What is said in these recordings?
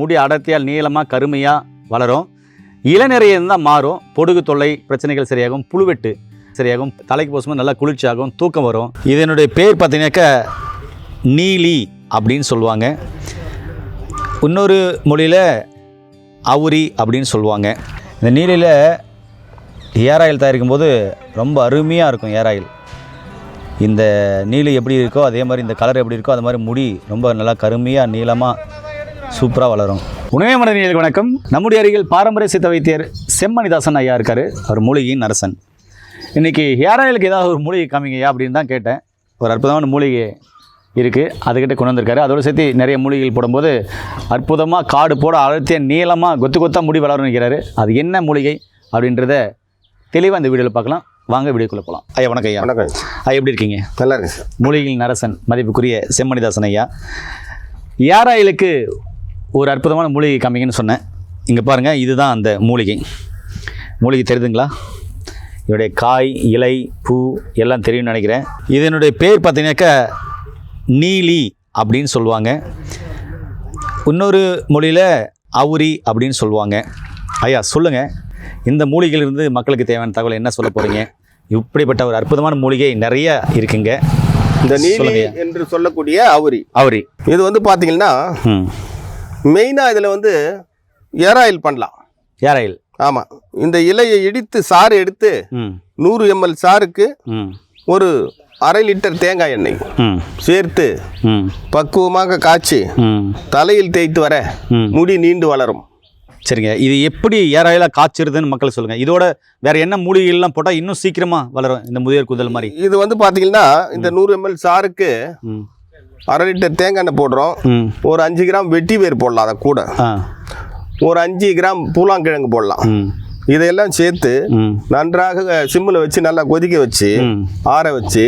முடி அடர்த்தியால் நீளமாக கருமையாக வளரும். இளநிறைய இருந்தால் மாறும். பொடுகு தொல்லை பிரச்சனைகள் சரியாகும். புழுவெட்டு சரியாகும். தலைக்கு போசும்போது நல்லா குளிர்ச்சியாகும். தூக்கம் வரும். இதனுடைய பேர் பார்த்தீங்கன்னாக்கா நீலி அப்படின்னு சொல்லுவாங்க. இன்னொரு மொழியில் அவுரி அப்படின்னு சொல்லுவாங்க. இந்த நீலியில் ஏர் ஆயில் தயாரிக்கும் போது ரொம்ப அருமையாக இருக்கும் ஏர் ஆயில். இந்த நீலி எப்படி இருக்கோ அதே மாதிரி இந்த கலர் எப்படி இருக்கோ அது மாதிரி முடி ரொம்ப நல்லா கருமையாக நீளமாக சூப்பராக வளரும். உணவே மனிதர்களுக்கு வணக்கம். நம்முடைய அருகில் பாரம்பரிய சித்த வைத்தியர் செம்மணிதாசன் ஐயா இருக்கார். அவர் மூலிகையின் அரசன் இன்றைக்கி ஹேர் ஆயிலுக்கு ஏதாவது ஒரு மூலிகை காமிங்கய்யா அப்படின்னு தான் கேட்டேன். ஒரு அற்புதமான மூலிகை இருக்குது அதுக்கிட்ட கொண்டு வந்திருக்காரு. அதோடு சேர்த்து நிறைய மூலிகைகள் போடும்போது அற்புதமாக காடு போட அழுத்திய நீளமாக கொத்து கொத்தாக முடி வளரும் நிற்கிறாரு அது என்ன மூலிகை அப்படின்றத தெளிவாக இந்த வீடியோவில் பார்க்கலாம். வாங்க வீடியோக்குள்ளே போகலாம் ஐயா வணக்கம் ஐயா. வணக்கம். ஐயா எப்படி இருக்கீங்க? நல்லா இருக்கு சார். மூலிகையின் அரசன் மதிப்புக்குரிய செம்மணிதாசன் ஐயா. யாராயிலுக்கு ஒரு அற்புதமான மூலிகை காமிங்கன்னு சொன்னேன். இங்கே பாருங்கள் இதுதான் அந்த மூலிகை. மூலிகை தெரியுதுங்களா? இதனுடைய காய் இலை பூ எல்லாம் தெரியும்னு நினைக்கிறேன். இதனுடைய பேர் பார்த்தீங்கன்னாக்கா நீலி அப்படின்னு சொல்லுவாங்க. இன்னொரு மொழியில் அவுரி அப்படின்னு சொல்லுவாங்க. ஐயா சொல்லுங்கள் இந்த மூலிகையிலிருந்து மக்களுக்கு தேவையான தகவல் என்ன சொல்ல போகிறீங்க இப்படிப்பட்ட ஒரு அற்புதமான மூலிகை நிறைய இருக்குங்க. இந்த நீலி. என்று சொல்லக்கூடிய அவுரி. அவுரி. இது வந்து பார்த்தீங்கன்னா மெயினாக இதில் வந்து ஏர் ஆயில் பண்ணலாம். யாராயில் ஆமாம் இந்த இலையை இடித்து சாறு எடுத்து நூறு எம்எல் சாருக்கு ஒரு அரை லிட்டர் தேங்காய் எண்ணெய் சேர்த்து பக்குவமாக காய்ச்சி தலையில் தேய்த்து வர முடி நீண்டு வளரும். சரிங்க. இது எப்படி ஏராயிலாக காய்ச்சிருதுன்னு மக்கள் சொல்லுங்கள் இதோட வேற என்ன மூலிகைகள்லாம் போட்டால் இன்னும் சீக்கிரமாக வளரும் இந்த முதியோர் குதல் மாதிரி? இது வந்து பார்த்தீங்கன்னா இந்த நூறு எம்எல் சாருக்கு அரை லிட்டர் தேங்காய் எண்ணெய் போடுறோம். ஒரு அஞ்சு கிராம் வெட்டி வேர் போடலாம் அதை கூட. ஒரு அஞ்சு கிராம் பூலாங்கிழங்கு போடலாம். இதையெல்லாம் சேர்த்து நன்றாக சிம்மில் வச்சு நல்லா கொதிக்க வச்சு ஆற வச்சு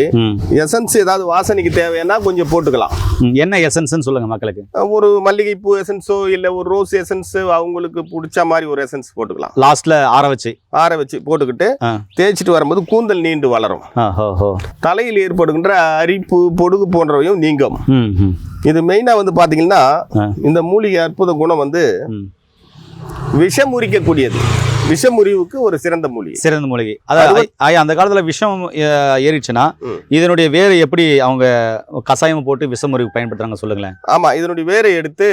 எசன்ஸ் ஏதாவது வாசனைக்கு தேவைன்னா கொஞ்சம் போட்டுக்கலாம். என்ன எசன்ஸ்னு சொல்லுங்கள் மக்களுக்கு? ஒரு மல்லிகைப்பூ எசன்ஸோ இல்லை ஒரு ரோஸ் எசன்ஸ் அவங்களுக்கு பிடிச்ச மாதிரி ஒரு எசன்ஸ் போட்டுக்கலாம். லாஸ்ட்டில் ஆற வச்சு. ஆற வச்சு போட்டுக்கிட்டு தேய்ச்சிட்டு வரும்போது கூந்தல் நீண்டு வளரும். தலையில் ஏற்படுகின்ற அரிப்பு பொடுகு போன்றவையும் நீங்கும். இது மெயினாக வந்து பார்த்தீங்கன்னா. இந்த மூலிகை அற்புத குணம் வந்து ம். விஷமுறிக்கக்கூடியது விஷமுறிவுக்கு ஒரு சிறந்த மூலிகை. சிறந்த மூலிகை. அதாவது அந்த காலத்தில் விஷம் ம். இதனுடைய வேறு எப்படி அவங்க கசாயம் போட்டு விஷமுறிவு பயன்படுத்துறாங்க சொல்லுங்களேன். ஆமாம் இதனுடைய வேரை எடுத்து.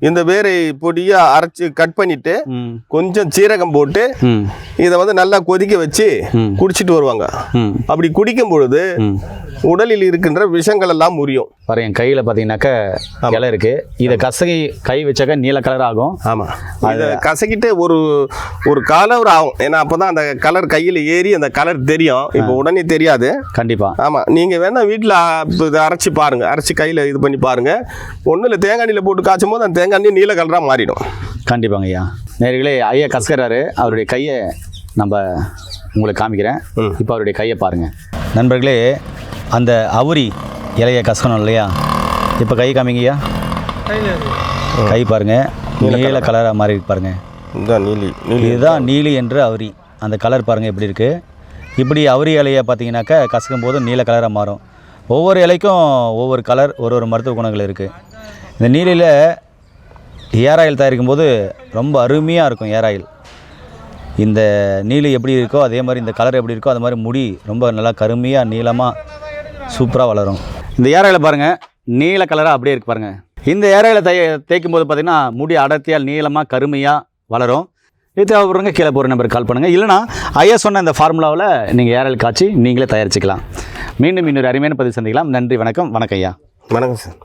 இந்த வேரை பொடியா அரைச்சு கட் பண்ணிட்டு கொஞ்சம் சீரகம் போட்டு இதை வந்து நல்லா கொதிக்க வச்சு. குடிச்சிட்டு வருவாங்க. அப்படி குடிக்கும் பொழுது உடலில் இருக்கின்ற விஷங்கள் எல்லாம் முறியும். பாரு என் கையில் பார்த்தீங்கன்னாக்கா இலை இருக்கு. இதை கசகி கை வச்சாக்கா நீல கலர் ஆகும். ஆமாம் இதை கசக்கிட்டு ஒரு ஒரு கலர் ஆகும். ஏன்னா அப்பதான் அந்த கலர் கையில் ஏறி அந்த கலர் தெரியும். இப்போ உடனே தெரியாது. கண்டிப்பா. ஆமாம் நீங்கள் வேணா வீட்டில் இதை அரைச்சி பாருங்க. அரைச்சி கையில் இது பண்ணி பாருங்க. ஒன்றும் இல்லை தேங்காய் எண்ணெயில் போட்டு காய்ச்சும் போது அந்த தேங்காய் எண்ணெய் நீல கலராக மாறிடும். கண்டிப்பாங்க ஐயா. நேர்களே ஐயா கசக்கிறாரு. அவருடைய கையை நம்ம உங்களுக்கு காமிக்கிறேன். இப்போ அவருடைய கையை பாருங்க. நண்பர்களே அந்த அவுரி இலையை கசக்கணும் இல்லையா? இப்போ கை காமிங்கய்யா. கை பாருங்க. நீல கலராக மாறி இருக்கு பாருங்க. இதுதான் நீலி. நீலி இதுதான் நீலி என்று அவுரி. அந்த கலர் பாருங்கள் எப்படி இருக்குது இப்படி அவுரி இலையை பார்த்தீங்கன்னாக்கா கசக்கும் போது நீல கலராக மாறும். ஒவ்வொரு இலைக்கும் ஒவ்வொரு கலர் ஒரு ஒரு மருத்துவ குணங்கள் இருக்குது இந்த நீலியில் ஏர் ஆயில் தயாரிக்கும் போது ரொம்ப அருமையாக இருக்கும் ஏர் ஆயில். இந்த நீலி எப்படி இருக்கோ அதே மாதிரி இந்த கலர் எப்படி இருக்கோ அது மாதிரி முடி ரொம்ப நல்லா கருமையாக நீளமாக சூப்பராக வளரும். இந்த ஏரையில் பாருங்கள் நீல கலராக அப்படியே இருக்கு பாருங்கள் இந்த ஏரையில் தய தை தேய்க்கும் போது பார்த்தீங்கன்னா முடி அடர்த்தியால் நீளமாக கருமையாக வளரும். இது தேவைப்படுறவங்க கீழே போகிற நம்பருக்கு கால் பண்ணுங்கள் இல்லைனா ஐயா சொன்ன இந்த ஃபார்முலாவில் நீங்கள் ஏர் காய்ச்சி நீங்களே தயாரிச்சுக்கலாம். மீண்டும் இன்னொரு அருமையான பதிவு சந்திக்கலாம். நன்றி வணக்கம். வணக்கம் ஐயா. வணக்கம் சார்.